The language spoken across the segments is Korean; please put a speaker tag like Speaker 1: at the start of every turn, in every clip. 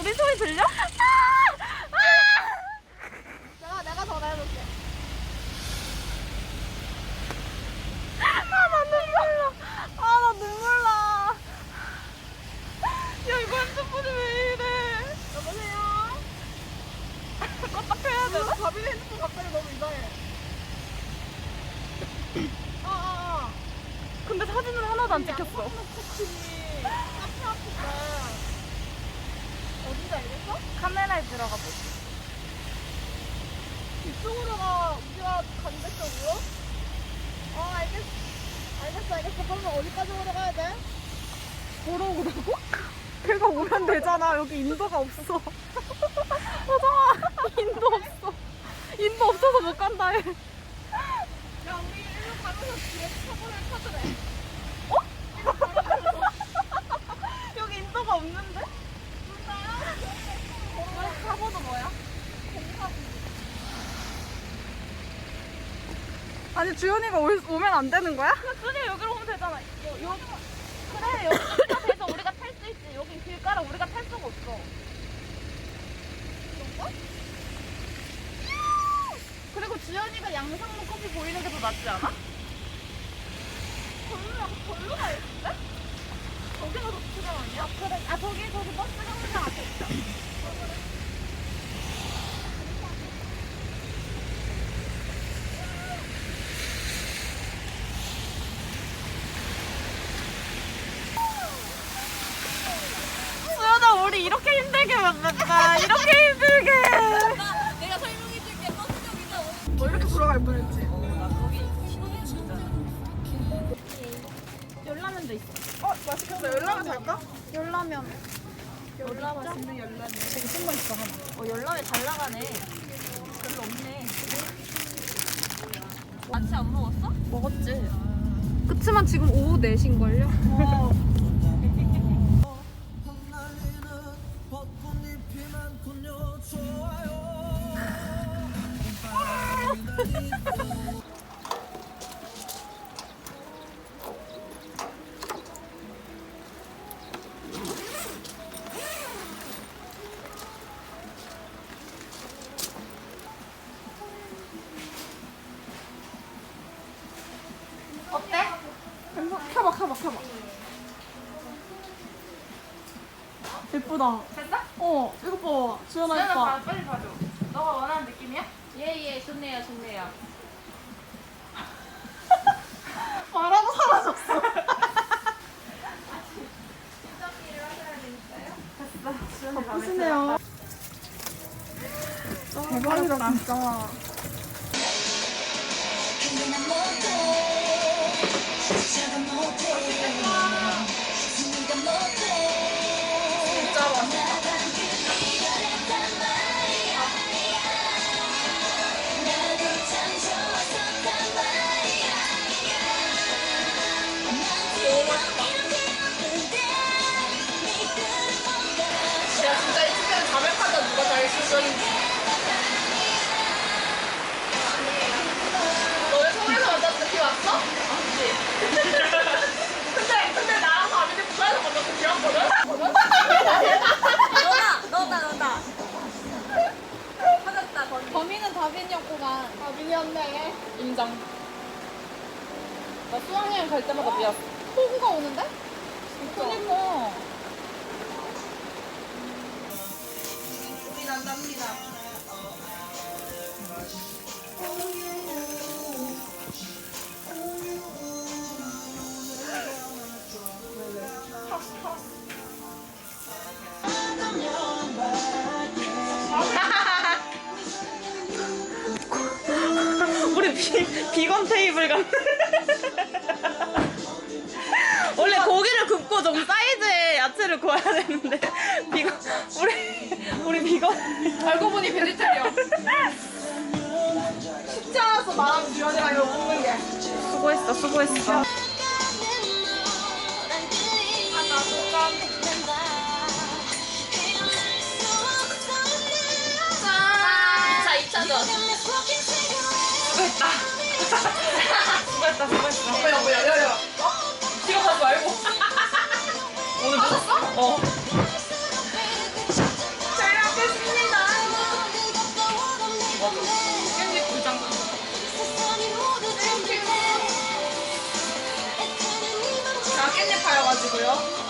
Speaker 1: 우리 소리 들려? 아,
Speaker 2: 이쪽으로 가, 우리가 반대쪽으로? 어, 알겠어. 알겠어, 알겠어. 그러면 어디까지 오러 가야 돼?
Speaker 1: 보러 오라고? 걔가 오면 되잖아. 여기 인도가 없어. 허정아, 인도 없어. 인도 없어서 못 간다 해.
Speaker 2: 야, 우리 일로 가면서 뒤에 차고를 타더래.
Speaker 1: 여기 인도가 없는데?
Speaker 2: 사고도 뭐야?
Speaker 1: 아니 주연이가 올- 오면 안 되는 거야? 준이 여기로 오면 되잖아. 여, 여, 그래 여기가 돼서 우리가 탈 수 있지. 여기 길가라 우리가 탈 수가 없어. 그런가? 그리고 주연이가 양상문 커피 보이는 게 더 낫지 않아?
Speaker 2: 별로야, 별로가 있는데? 거기가 더 좋은 아니야?
Speaker 1: 아 그래. 아 저기 저기 버스 정류장 앞에 있다. 수연아 우리 이렇게 힘들게 만났다. 이렇게 힘들게.
Speaker 3: 내가 설명해줄게 버스역이다
Speaker 2: 뭐 이렇게 돌아갈 뻔했지.
Speaker 1: 열라면도 있어.
Speaker 2: 어, 맛있겠다. 연락을 살까?
Speaker 1: 열라면.
Speaker 2: 연락 맛있는 연락이.
Speaker 1: 되게 숨어 있어 하나.
Speaker 3: 어 열람에 잘 나가네 별로 없네 아침 안 먹었어?
Speaker 1: 먹었지. 그치만 지금 오후 4시인걸요?
Speaker 4: 아!
Speaker 3: 예예 좋네요 좋네요
Speaker 2: 말하고 사라졌어. 바쁘시네요. 대박이다. 진짜 너네 서울에서 만났을 때 기왔어? 아니지. 근데, 근데 나랑 다빈이 부산에서 만났을 때 기왔거든?
Speaker 3: 너다 너다 너다 찾았다 범인
Speaker 1: 범인은 다빈이었구만.
Speaker 2: 다빈이었네.
Speaker 1: 인정. 나 수학여행 갈 때마다 미웠어. 호구가 오는데? 그니까. 원래 고기를 굽고 좀 사이즈의 야채를 구워야 되는데 비건 우리 우리 비건
Speaker 2: 알고 보니 베지터리언. 쉽지 않았어, 나랑 주연이랑 이거 먹는 게.
Speaker 1: 수고했어 수고했어.
Speaker 3: 자 2차전
Speaker 1: 수고했다. 수고했다 수고했어.
Speaker 2: 뭐야, 뭐야, 야, 야.
Speaker 1: 뒤로 가지 말고. 오늘 맞았어? 어.
Speaker 2: 잘 먹겠습니다.
Speaker 1: 깻잎 두 장.
Speaker 2: 자, 깻잎 파여가지고요.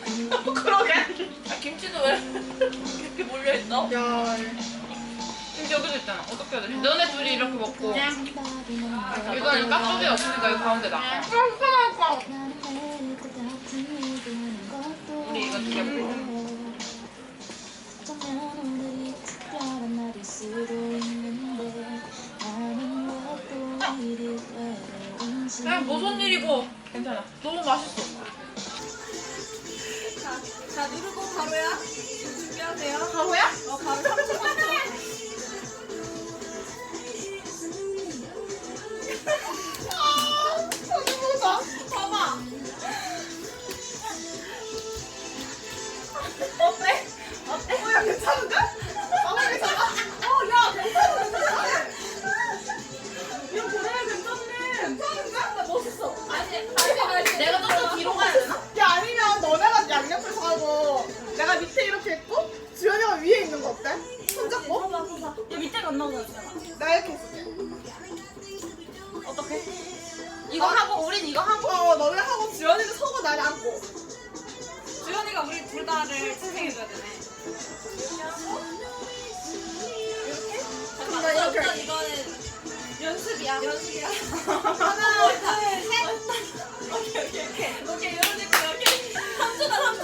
Speaker 1: 그러게.
Speaker 3: 아, 김치도 왜 이렇게 몰려있어?
Speaker 1: 야. 근데 여기도 있잖아. 어떻게 해야 돼? 너네 둘이 이렇게 먹고. 이거는 깍두기 없으니까 이 가운데 놔. 우리 이거 두개 먹고. 그냥 무슨 일이고. 괜찮아. 너무 맛있어.
Speaker 3: 자, 누르고 바로야. 준비하세요.
Speaker 1: 바로야?
Speaker 3: 어, 바로
Speaker 1: 이거
Speaker 5: 하고,
Speaker 3: 우린 이거 하고.
Speaker 5: 어 너네 하고 주연이는 서고 나를 안고
Speaker 3: 주연이가 우리 둘 다를 희생해줘야 되네.
Speaker 5: 그럼 나 이렇게
Speaker 3: 이거는 연습이야. 연습이야.
Speaker 5: 하나 둘 셋
Speaker 3: 오케이, 오케이, 오케이. 오케이, 이런 느낌, 오케이. 3초다, 3초.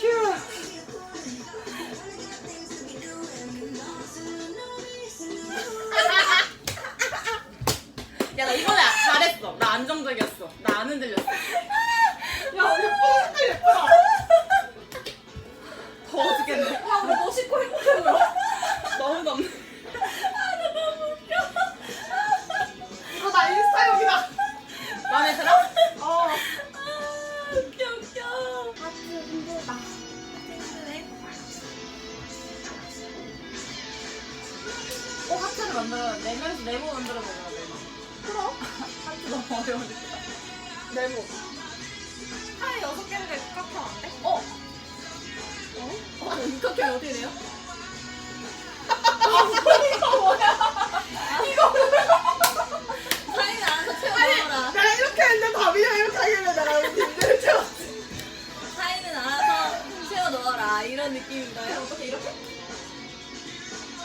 Speaker 5: 휴
Speaker 1: 야, 나 잘했어. 나 안정적이었어. 나 안 흔들렸어. 어,
Speaker 3: 이렇게 어디 돼요? 사인 안에서 채워 넣어라.
Speaker 5: 내가 이렇게 했는데 밥이랑 이렇게 하길래 내가 채웠지.
Speaker 3: 사인은 알아서 채워 넣어라. 이런 느낌인가요? 어떻게 이렇게?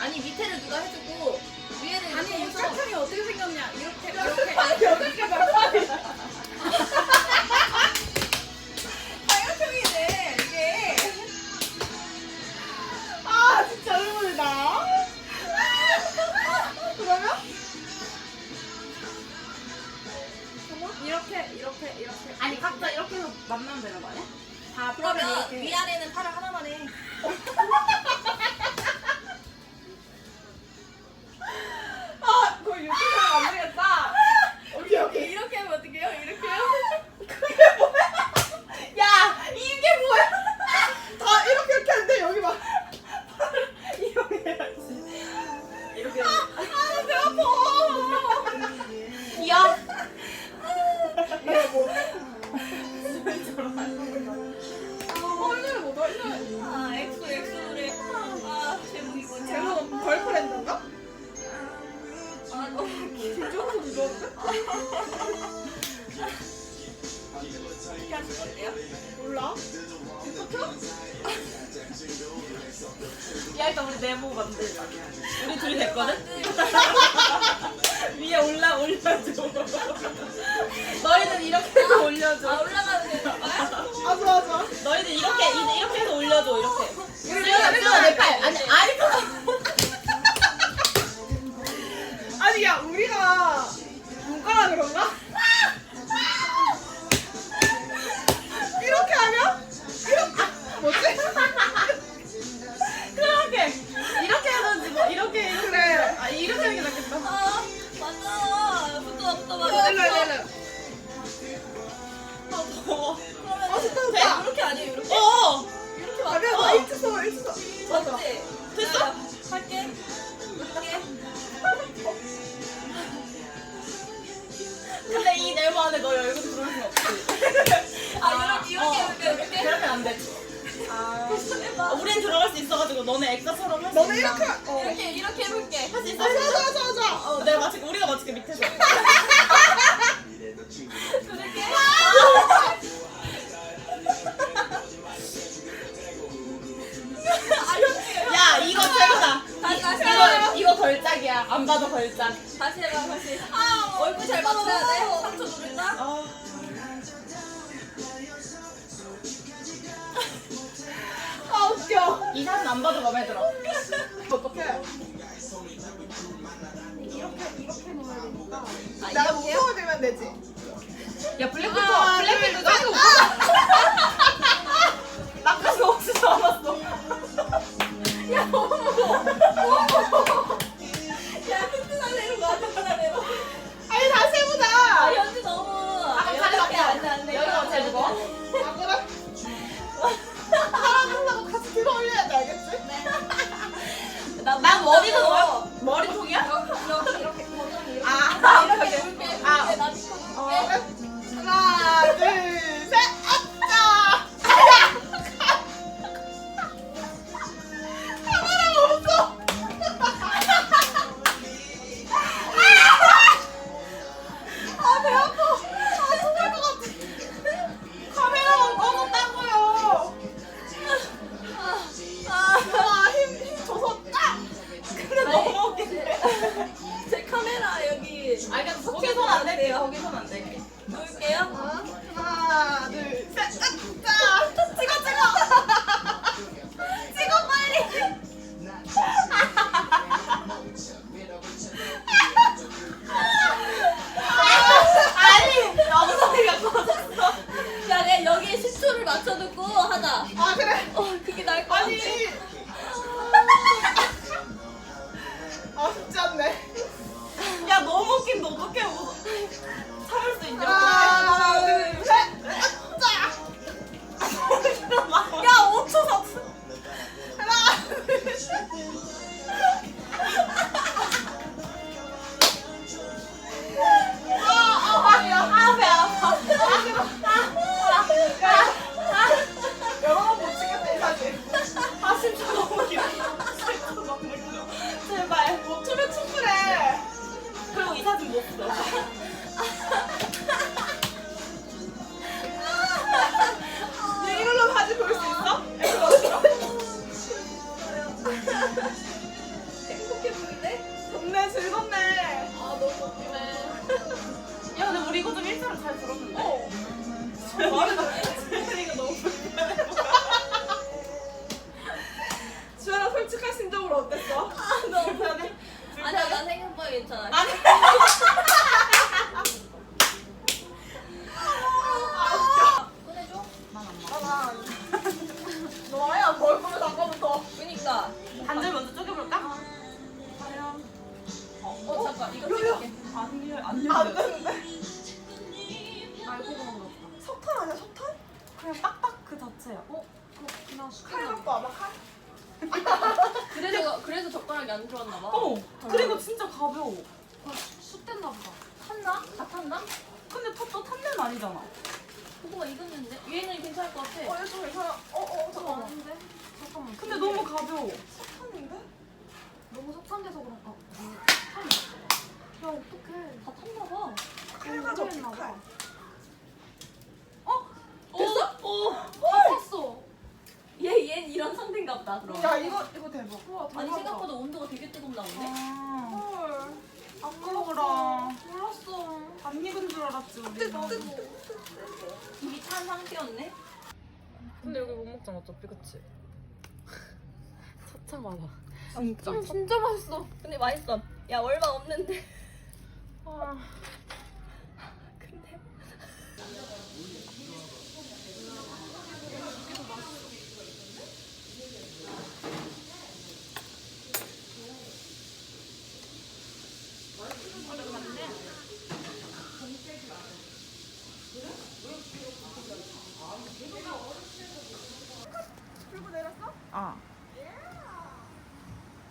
Speaker 3: 아니 밑에를 누가 해주고 위에는
Speaker 5: 아니,
Speaker 3: 이렇게 해서
Speaker 5: 짝짝이 어떻게 생겼냐?
Speaker 3: 이렇게 이렇게 이렇게.
Speaker 1: 아니, 각자 이렇게 해서 만나면 되는 거 아니야? 다
Speaker 3: 그러면
Speaker 1: 이렇게.
Speaker 3: 위아래는 팔을 하나만 해. 있어 있어 맞아
Speaker 1: 됐어?
Speaker 3: 야, 할게 할게
Speaker 1: 근데 이 네모 안에 너희 얼굴 들어올 수 없지?
Speaker 3: 아, 어. 아 이렇게 이렇게 이렇게 이렇게
Speaker 1: 그러면
Speaker 3: 안돼
Speaker 1: 아, 우린 들어갈 수 있어가지고 너네 엑사처럼 할수
Speaker 5: 너네 이렇게 어.
Speaker 3: 이렇게 이렇게 해볼게.
Speaker 1: 할 수 있어?
Speaker 5: 아, 하자 하자 하자.
Speaker 1: 어, 내가 맞출게 우리가 마치 그 밑에서.
Speaker 3: 그렇게?
Speaker 1: 이거 최고다.
Speaker 3: 다시 다시
Speaker 1: 이거, 이거 걸작이야. 안 봐도 걸작.
Speaker 3: 다시 해봐 다시. 아 얼굴 잘 맞춰야 돼. 상처 누른다.
Speaker 1: 어.
Speaker 5: 아 웃겨.
Speaker 1: 이 사진 안 봐도 마음에 들어.
Speaker 5: 어떡해.
Speaker 3: 이렇게 이렇게 놓아야 되니까
Speaker 5: 아,
Speaker 3: 나
Speaker 5: 무서워지면 되지.
Speaker 1: 야
Speaker 5: 블랙핑크 아, 블랙핑크 나
Speaker 1: 이거
Speaker 5: 웃겨.
Speaker 3: 낚아서 없어
Speaker 1: 남았어.
Speaker 3: 要我？我我我不能 이미 찬 상태였네?
Speaker 1: 근데 여기 못 먹잖아 어차피 그치? 차차 많아
Speaker 3: 진짜 진짜 맛있어 근데 맛있어. 야 얼마 없는데.
Speaker 1: 아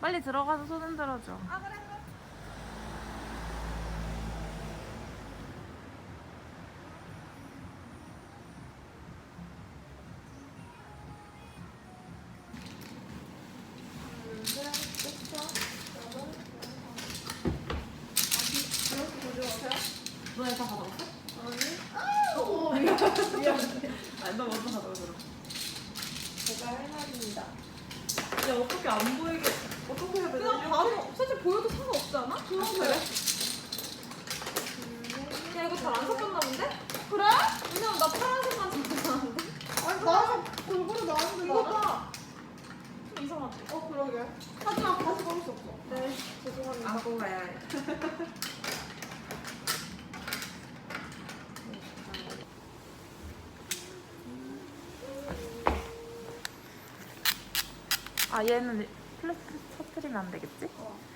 Speaker 1: 빨리 들어가서 손 흔들어줘.
Speaker 5: 아 그래.
Speaker 2: 아, 뭐
Speaker 1: 아, 아, 너 먼저 받아봐, 그럼.
Speaker 5: 제가 할 말입니다.
Speaker 1: 야, 어떻게 안 보이게. 어떻게?
Speaker 2: 그냥
Speaker 1: 바로 사실 보여도 상관없지 않아? 그런
Speaker 2: 그래?
Speaker 1: 야 이거 잘 안 섞였나 본데?
Speaker 2: 그래?
Speaker 1: 왜냐면 나 파란색만 섞였는데
Speaker 2: 아니 나랑 골고루 나왔는데
Speaker 1: 이거
Speaker 2: 나랑?
Speaker 1: 봐. 좀 이상하지?
Speaker 2: 어 그러게. 하지만 다시 고를 수 없어.
Speaker 1: 네 죄송합니다.
Speaker 5: 안 뽑아야 해.
Speaker 1: 아 얘는 안 되겠지? 어